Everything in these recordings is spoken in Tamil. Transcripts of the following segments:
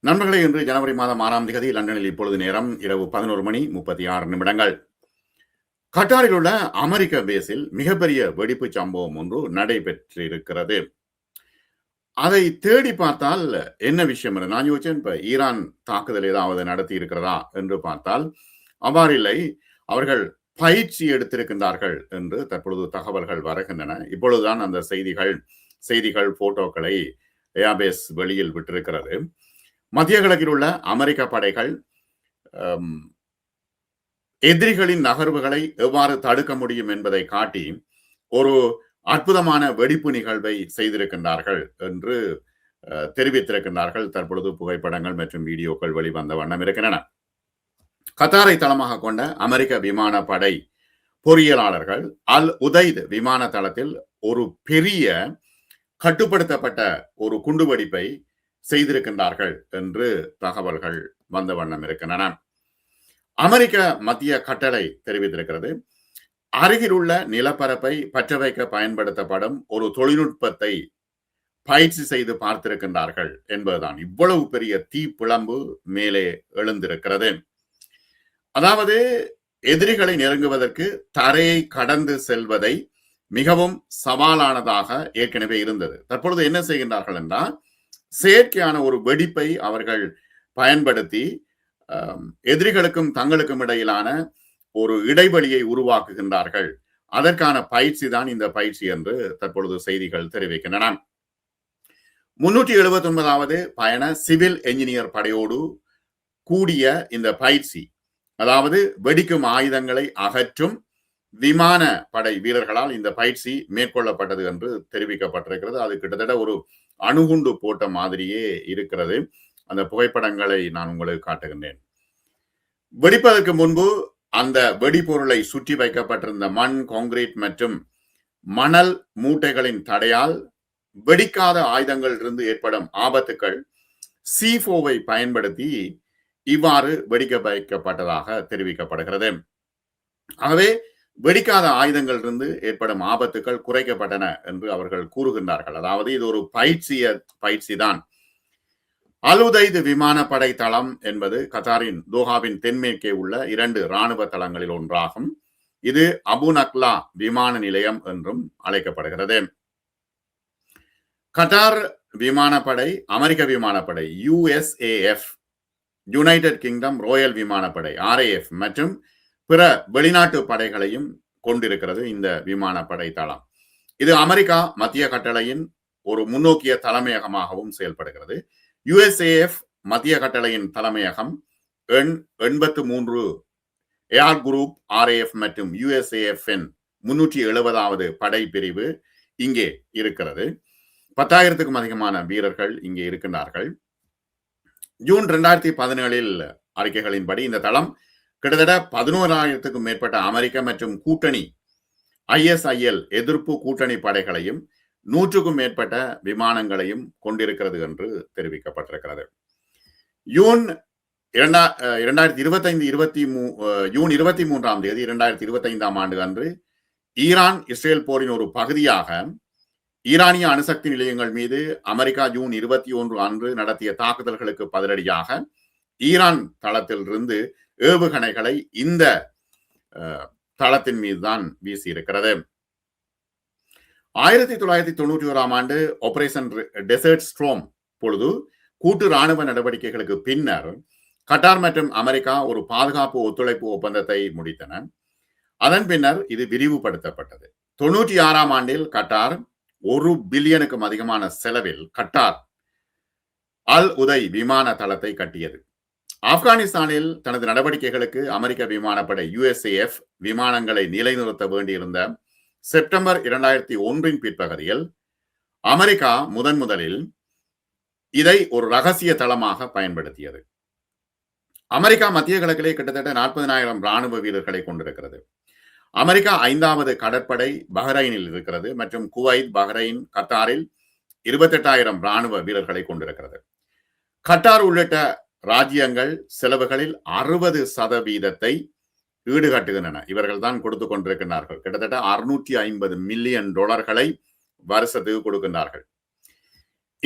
நண்பர்களே இன்று ஜனவரி மாதம் ஆறாம் தேதி லண்டனில் இப்பொழுது நேரம் இரவு பதினோரு மணி முப்பத்தி ஆறு நிமிடங்கள். கட்டாரில் உள்ள அமெரிக்க பேஸில் மிகப்பெரிய வெடிப்பு சம்பவம் ஒன்று நடைபெற்றிருக்கிறது. அதை தேடி பார்த்தால் என்ன விஷயம் என்று நான் யோசிச்சேன். இப்ப ஈரான் தாக்குதல் ஏதாவது நடத்தி இருக்கிறதா என்று பார்த்தால் அவ்வாறில்லை. அவர்கள் பயிற்சி எடுத்திருக்கின்றார்கள் என்று தற்பொழுது தகவல்கள் வருகின்றன. இப்பொழுதுதான் அந்த செய்திகள் செய்திகள் போட்டோக்களை ஏர்பேஸ் வெளியில் விட்டிருக்கிறது. மத்திய கிழக்கில் உள்ள அமெரிக்க படைகள் எதிரிகளின் நகர்வுகளை எவ்வாறு தடுக்க முடியும் என்பதை காட்டி ஒரு அற்புதமான வெடிப்பு நிகழ்வை செய்திருக்கின்றார்கள் என்று அஹ், தெரிவித்திருக்கின்றார்கள். தற்பொழுது புகைப்படங்கள் மற்றும் வீடியோக்கள் வெளிவந்த வண்ணம் இருக்கின்றன. கத்தாரை தளமாக கொண்ட அமெரிக்க விமானப்படை பொறியியலாளர்கள் அல் உதைத் விமான தளத்தில் ஒரு பெரிய கட்டுப்படுத்தப்பட்ட ஒரு குண்டுவெடிப்பை செய்திருக்கின்றார்கள் என்று தகவல்கள் வந்த வண்ணம் இருக்கின்றன. அமெரிக்க மத்திய கட்டளை தெரிவித்திருக்கிறது. அருகிலுள்ள நிலப்பரப்பை பற்ற வைக்க பயன்படுத்தப்படும் ஒரு தொழில்நுட்பத்தை பயிற்சி செய்து பார்த்திருக்கின்றார்கள் என்பதுதான். இவ்வளவு பெரிய தீ பிளம்பு மேலே எழுந்திருக்கிறது. அதாவது எதிரிகளை நெருங்குவதற்கு தரையை கடந்து செல்வதை மிகவும் சவாலானதாக ஏற்கனவே இருந்தது. தற்பொழுது என்ன செய்கின்றார்கள் என்றால் செயற்கையான ஒரு வெடிப்பை அவர்கள் பயன்படுத்தி எதிரிகளுக்கும் தங்களுக்கும் இடையிலான ஒரு இடைவெளியை உருவாக்குகின்றார்கள். அதற்கான பயிற்சி தான் இந்த பயிற்சி என்று தற்பொழுது செய்திகள் தெரிவிக்கின்றன. முன்னூற்றி எழுபத்தி ஒன்பதாவது பயண சிவில் என்ஜினியர் படையோடு கூடிய இந்த பயிற்சி அதாவது வெடிக்கும் ஆயுதங்களை அகற்றும் விமான படை வீரர்களால் இந்த பயிற்சி மேற்கொள்ளப்பட்டது என்று தெரிவிக்கப்பட்டிருக்கிறது. அது கிட்டத்தட்ட ஒரு அணுகுண்டு போட்ட மாதிரியே இருக்கிறது. அந்த புகைப்படங்களை நான் உங்களுக்கு காட்டுகின்றேன். வெடிப்பதற்கு முன்பு அந்த வெடிபொருளை சுற்றி வைக்கப்பட்டிருந்த மண் கான்கிரீட் மற்றும் மணல் மூட்டைகளின் தடையால் வெடிக்காத ஆயுதங்கள் இருந்து ஏற்படும் ஆபத்துக்கள் சிஃபோவை பயன்படுத்தி இவ்வாறு வெடிக்க வைக்கப்பட்டதாக தெரிவிக்கப்படுகிறது. ஆகவே வெடிக்காத ஆயுதங்கள் இருந்து ஏற்படும் ஆபத்துக்கள் குறைக்கப்பட்டன என்று அவர்கள் கூறுகின்றார்கள். அதாவது இது ஒரு பயிற்சிய பயிற்சி தான் அலுதைது விமானப்படை தளம் என்பது கத்தாரின் தோஹாவின் தென்மேற்கே உள்ள இரண்டு இராணுவ தளங்களில் ஒன்றாகும். இது அபு நக்லா விமான நிலையம் என்றும் அழைக்கப்படுகிறது. கட்டார் விமானப்படை அமெரிக்க விமானப்படை யுஎஸ்ஏஎஃப் யுனைடெட் கிங்டம் ராயல் விமானப்படை ஆர்ஏஎஃப் மற்றும் பிற வெளிநாட்டு படைகளையும் கொண்டிருக்கிறது இந்த விமானப்படை தளம் இது அமெரிக்கா மத்திய கட்டளையின் ஒரு முன்னோக்கிய தலைமையகமாகவும் செயல்படுகிறது. யுஎஸ்ஏஎஃப் மத்திய கட்டளையின் தலைமையகம் எண் எண்பத்து மூன்று ஏஆர் குரூப் ஆர்ஏஎஃப் மற்றும் யுஎஸ்ஏஎஃப்என் முன்னூற்றி எழுபதாவது படை பிரிவு இங்கே இருக்கிறது. பத்தாயிரத்துக்கும் அதிகமான வீரர்கள் இங்கே இருக்கின்றார்கள். ஜூன் ரெண்டாயிரத்தி பதினேழில் அறிக்கைகளின்படி இந்த தளம் கிட்டத்தட்ட பதினோராயிரத்துக்கும் மேற்பட்ட அமெரிக்க மற்றும் கூட்டணி ஐஎஸ்ஐஎல் எதிர்ப்பு கூட்டணி படைகளையும் நூற்றுக்கும் மேற்பட்ட விமானங்களையும் கொண்டிருக்கிறது என்று தெரிவிக்கப்பட்டிருக்கிறது. ஜூன் இரண்டா அஹ் இரண்டாயிரத்தி இருபத்தைந்து இருபத்தி மூ ஜூன் இருபத்தி மூன்றாம் தேதி இரண்டாயிரத்தி இருபத்தைந்தாம் ஆண்டு அன்று ஈரான் இஸ்ரேல் போரின் ஒரு பகுதியாக ஈரானிய அணுசக்தி நிலையங்கள் மீது அமெரிக்கா ஜூன் இருபத்தி ஒன்று அன்று நடத்திய தாக்குதல்களுக்கு பதிலடியாக ஈரான் தளத்திலிருந்து ஏவுகணைகளை இந்த தளத்தின் மீதுதான் வீசியிருக்கிறது. ஆயிரத்தி தொள்ளாயிரத்தி தொண்ணூற்றி ஓராம் ஆண்டு ஆபரேஷன் டெசர்ட் ஸ்ட்ரோம் பொழுது கூட்டு ராணுவ நடவடிக்கைகளுக்கு பின்னர் கட்டார் மற்றும் அமெரிக்கா ஒரு பாதுகாப்பு ஒத்துழைப்பு ஒப்பந்தத்தை முடித்தன. அதன் பின்னர் இது விரிவுபடுத்தப்பட்டது. தொண்ணூற்றி ஆறாம் ஆண்டில் கட்டார் ஒரு பில்லியனுக்கும் அதிகமான செலவில் கட்டார் அல் உதை விமான தளத்தை கட்டியது. ஆப்கானிஸ்தானில் தனது நடவடிக்கைகளுக்கு அமெரிக்க விமானப்படை யுஎஸ்ஏஎஃப் விமானங்களை நிலைநிறுத்த வேண்டியிருந்த செப்டம்பர் இரண்டாயிரத்தி ஒன்றின் பிற்பகுதியில் அமெரிக்கா முதன் முதலில் இதை ஒரு ரகசிய தளமாக பயன்படுத்தியது. அமெரிக்கா மத்திய கிழக்கிலே கிட்டத்தட்ட நாற்பதினாயிரம் ராணுவ வீரர்களை கொண்டிருக்கிறது. அமெரிக்கா ஐந்தாவது கடற்படை பஹ்ரைனில் இருக்கிறது மற்றும் குவைத் பஹ்ரைன் கத்தாரில் இருபத்தெட்டாயிரம் ராணுவ வீரர்களை கொண்டிருக்கிறது. கட்டார் உள்ளிட்ட ராஜ்யங்கள் செலவுகளில் அறுபது சதவீதத்தை ஈடுகட்டுகின்றன. இவர்கள் தான் கொடுத்து கொண்டிருக்கிறார்கள் கிட்டத்தட்ட அறுநூற்றி ஐம்பது மில்லியன் டாலர்களை வருஷத்துக்கு கொடுக்கின்றார்கள்.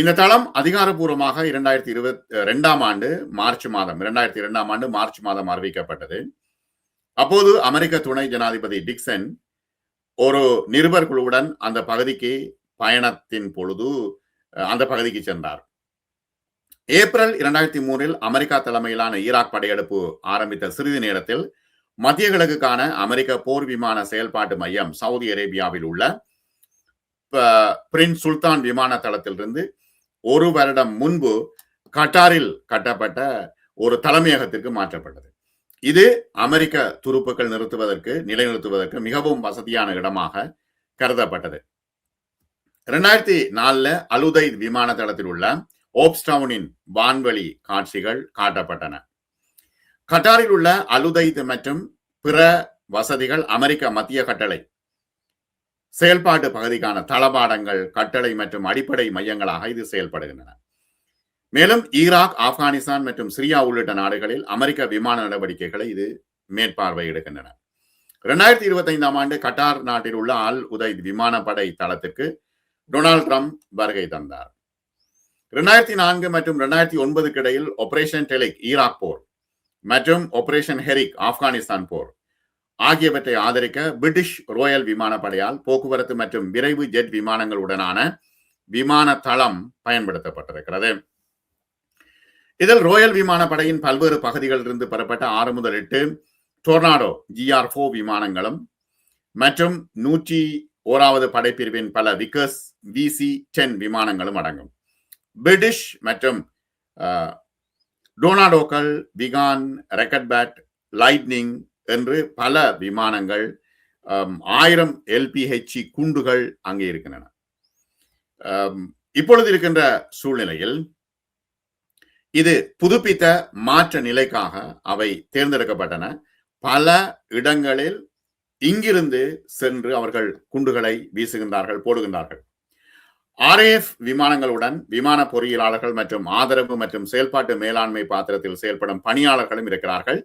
இந்த தளம் அதிகாரப்பூர்வமாக இரண்டாயிரத்தி இருபத்தி ரெண்டாம் ஆண்டு மார்ச் மாதம் இரண்டாயிரத்தி இரண்டாம் ஆண்டு மார்ச் மாதம் அறிவிக்கப்பட்டது. அப்போது அமெரிக்க துணை ஜனாதிபதி டிக்சன் ஒரு நிருபர் குழுவுடன் அந்த பகுதிக்கு பயணத்தின் பொழுது அந்த பகுதிக்கு சென்றார். ஏப்ரல் இரண்டாயிரத்தி மூன்றில் அமெரிக்கா தலைமையிலான ஈராக் படையெடுப்பு ஆரம்பித்த சிறிது நேரத்தில் மத்திய கிழக்குக்கான அமெரிக்க போர் விமான செயல்பாட்டு மையம் சவுதி அரேபியாவில் உள்ள பிரின்ஸ் சுல்தான் விமான தளத்திலிருந்து ஒரு வருடம் முன்பு கட்டாரில் கட்டப்பட்ட ஒரு தலைமையகத்திற்கு மாற்றப்பட்டது. இது அமெரிக்க துருப்புக்கள் நிறுத்துவதற்கு நிலைநிறுத்துவதற்கு மிகவும் வசதியான இடமாக கருதப்பட்டது. இரண்டாயிரத்தி நாலுல அலுதை விமான தளத்தில் உள்ள ஓப்ஸ்டவுனின் வான்வெளி காட்சிகள் காட்டப்பட்டன. கட்டாரில் உள்ள அலுதைத் மற்றும் பிற வசதிகள் அமெரிக்க மத்திய கட்டளை. செயல்பாட்டு பகுதிக்கான தளபாடங்கள் கட்டளை மற்றும் அடிப்படை மையங்களாக இது செயல்படுகின்றன. மேலும் ஈராக் ஆப்கானிஸ்தான் மற்றும் சிரியா உள்ளிட்ட நாடுகளில் அமெரிக்க விமான நடவடிக்கைகளை இது மேற்பார்வையிடுகின்றன. இரண்டாயிரத்தி இருபத்தி ஐந்தாம் ஆண்டு கட்டார் நாட்டில் உள்ள அல் உதை விமானப்படை தளத்திற்கு டொனால்ட் ட்ரம்ப் வருகை தந்தார். இரண்டாயிரத்தி நான்கு மற்றும் இரண்டாயிரத்தி ஒன்பதுக்கு இடையில் ஆபரேஷன் டெலிக் ஈராக் போர். மற்றும் ஆபரேஷன் ஹெரிக் ஆப்கானிஸ்தான் போர். ஆகியவற்றை ஆதரிக்க பிரிட்டிஷ் ரோயல் விமானப்படையால் போக்குவரத்து மற்றும் விரைவு ஜெட் விமானங்களுடனான விமான தளம் பயன்படுத்தப்பட்டிருக்கிறது. இதில் ரோயல் விமானப்படையின் பல்வேறு பகுதிகளிலிருந்து பெறப்பட்ட ஆறு முதல் எட்டு டொர்னாடோ ஜிஆர் ஃபோ விமானங்களும் மற்றும் நூற்றி ஓராவது படைப்பிரிவின் பல விக்கர்ஸ் விசி டென் விமானங்களும் அடங்கும். பிரிட்டிஷ் மற்றும் டோனாடோக்கள் விகான் ரெக்கட் பேட் லைட்னிங் என்று பல விமானங்கள் ஆயிரம் எல்பிஹெச்சி குண்டுகள் அங்கே இருக்கின்றன. இப்பொழுது இருக்கின்ற சூழ்நிலையில் இது புதுப்பித்த மாற்ற நிலைக்காக அவை தேர்ந்தெடுக்கப்பட்டன. பல இடங்களில் இங்கிருந்து சென்று அவர்கள் குண்டுகளை வீசுகின்றார்கள் போடுகின்றார்கள். ஆர்ஏஎஃப் விமானங்களுடன் விமான பொறியியலாளர்கள் மற்றும் ஆதரவு மற்றும் செயல்பாட்டு மேலாண்மை பாத்திரத்தில் செயல்படும் பணியாளர்களும் இருக்கிறார்கள்.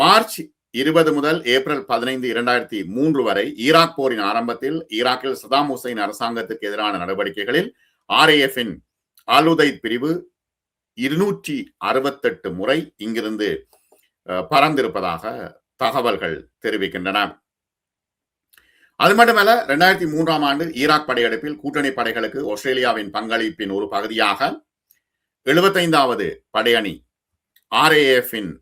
மார்ச் இருபது முதல் ஏப்ரல் பதினைந்து இரண்டாயிரத்தி மூன்று வரை ஈராக் போரின் ஆரம்பத்தில் ஈராக்கில் சதாம் ஹுசைன் அரசாங்கத்துக்கு எதிரான நடவடிக்கைகளில் ஆர்ஏஎஃபின் ஆலுதை பிரிவு இருநூற்றி அறுபத்தெட்டு முறை இங்கிருந்து பறந்திருப்பதாக தகவல்கள் தெரிவிக்கின்றன. அது மட்டுமல்ல ரெண்டாயிரத்தி மூன்றாம் ஆண்டு ஈராக் படையெடுப்பில் கூட்டணி படைகளுக்கு ஆஸ்திரேலியாவின் பங்களிப்பின் ஒரு பகுதியாக எழுபத்தைந்தாவது படையணி ஆர்ஏஎஃபின்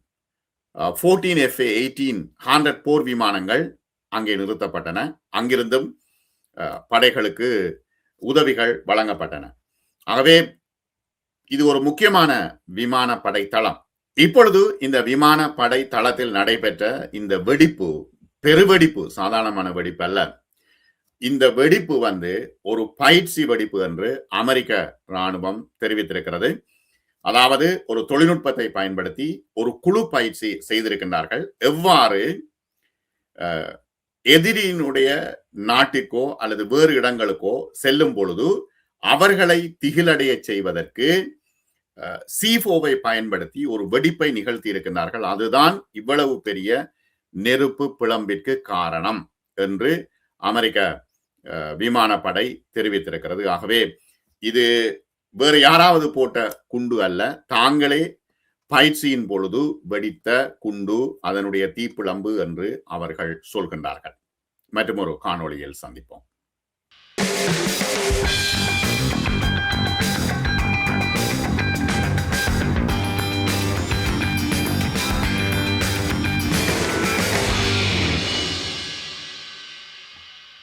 ஃபோர்டீன் எஃப்ஏ எயிட்டீன் ஹண்ட்ரட் போர் விமானங்கள் அங்கே நிறுத்தப்பட்டன. அங்கிருந்தும் படைகளுக்கு உதவிகள் வழங்கப்பட்டன. ஆகவே இது ஒரு முக்கியமான விமான படை தளம் இப்பொழுது இந்த விமான படை தளத்தில் நடைபெற்ற இந்த வெடிப்பு பெருவெடிப்பு சாதாரணமான வெடிப்பு அல்ல. இந்த வெடிப்பு வந்து ஒரு பயிற்சி வெடிப்பு என்று அமெரிக்க ராணுவம் தெரிவித்திருக்கிறது. அதாவது ஒரு தொழில்நுட்பத்தை பயன்படுத்தி ஒரு குழு பயிற்சி செய்திருக்கின்றார்கள். எவ்வாறு எதிரியினுடைய நாட்டிற்கோ அல்லது வேறு இடங்களுக்கோ செல்லும் பொழுது அவர்களை திகிலடைய செய்வதற்கு சிஃபோவை பயன்படுத்தி ஒரு வெடிப்பை நிகழ்த்தி இருக்கின்றார்கள். அதுதான் இவ்வளவு பெரிய நெருப்பு பிளம்பிற்கு காரணம் என்று அமெரிக்க விமானப்படை தெரிவித்திருக்கிறது. ஆகவே இது வேறு யாராவது போட்ட குண்டு அல்ல. தாங்களே பயிற்சியின் பொழுது வெடித்த குண்டு அதனுடைய தீப்பிழம்பு என்று அவர்கள் சொல்கின்றார்கள். மற்றும் ஒரு காணொளியில் சந்திப்போம்.